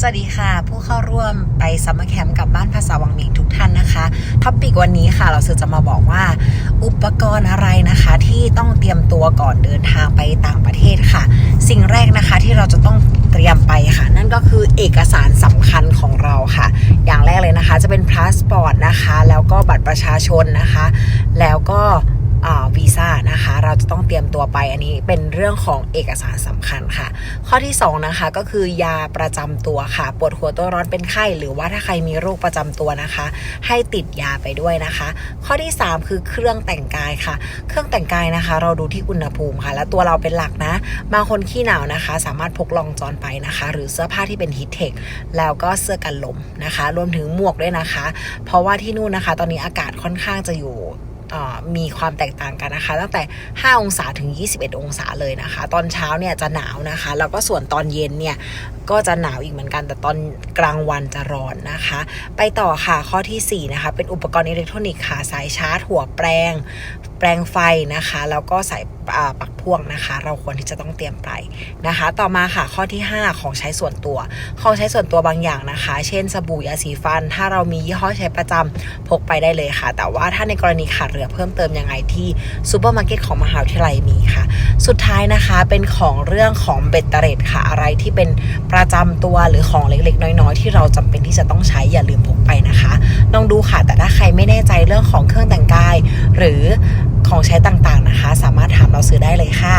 สวัสดีค่ะ ผู้เข้าร่วมไปซัมเมอร์แคมป์กับบ้านภาษาวังมิงทุกท่านนะคะท็อปิกวันนี้ค่ะ เราจะมาบอกว่า อุปกรณ์อะไรนะคะ ที่ต้องเตรียมตัวก่อนเดินทางไปต่างประเทศค่ะ สิ่งแรกนะคะที่เราจะต้องเตรียมไปค่ะ นั่นก็คือเอกสารสำคัญของเราค่ะ อย่างแรกเลยนะคะ จะเป็นพาสปอร์ตนะคะ แล้วก็บัตรประชาชนนะคะ แล้วก็วีซ่า นะคะ เราจะต้องเตรียมตัวไปอันนี้เป็นเรื่องของเอกสารสำคัญค่ะ ข้อที่สองนะคะก็คือยาประจำตัวค่ะ ปวดหัวตัวร้อนเป็นไข้ หรือว่าถ้าใครมีโรคประจำตัวนะคะ ให้ติดยาไปด้วยนะคะ ข้อที่ 3 คือเครื่องแต่งกายค่ะ เครื่องแต่งกายนะคะ เราดูที่อุณหภูมิค่ะ และตัวเราเป็นหลักนะบางคนขี้หนาวนะคะ สามารถพกรองจอนไปนะคะ หรือเสื้อผ้าที่เป็นฮีทเทคแล้วก็เสื้อกันลมนะคะ รวมถึงหมวกด้วยนะคะ เพราะว่าที่นู่นนะคะ ตอนนี้อากาศค่อนข้างจะอยู่ มีความแตกต่างกันนะคะ ตั้งแต่ 5 องศาถึง 21 องศาเลยนะคะ ตอนเช้าเนี่ยจะหนาวนะคะ แล้วก็ส่วนตอนเย็นเนี่ยก็จะหนาวอีกเหมือนกัน แต่ตอนกลางวันจะร้อนนะคะ ไปต่อค่ะข้อทีสี่4 นะคะ เป็นอุปกรณ์อิเล็กทรอนิกส์ค่ะสายชาร์จ หัวแปลง แปลงไฟนะคะ แล้วก็สายอ่ปักพ่วงนะคะ เราควรที่จะต้องเตรียมไปนะคะ ต่อมาค่ะข้อที่ 5 ของใช้ส่วนตัว ของใช้ส่วนตัวบางอย่างนะคะ เช่นสบู่ยาสีฟัน ถ้าเรามียี่ห้อใช้ประจำพกไปได้เลยค่ะ แต่ว่าถ้าในกรณีขาดเหลือเพิ่มเติมยังไงที่ซูเปอร์มาร์เก็ตของมหาวิทยาลัยมีค่ะ สุดท้ายนะคะเป็นของเรื่องของเบ็ดเตอร์เรดค่ะอะไรที่เป็นประจำตัวหรือของเล็กๆ น้อยๆ ที่เราจำเป็นที่จะต้องใช้อย่าลืมพกไปนะคะลองดูค่ะแต่ถ้าใครไม่แน่ใจเรื่องของเครื่องแต่งกาย หรือ ของใช้ต่างๆนะคะ สามารถถามเราซื้อได้เลยค่ะ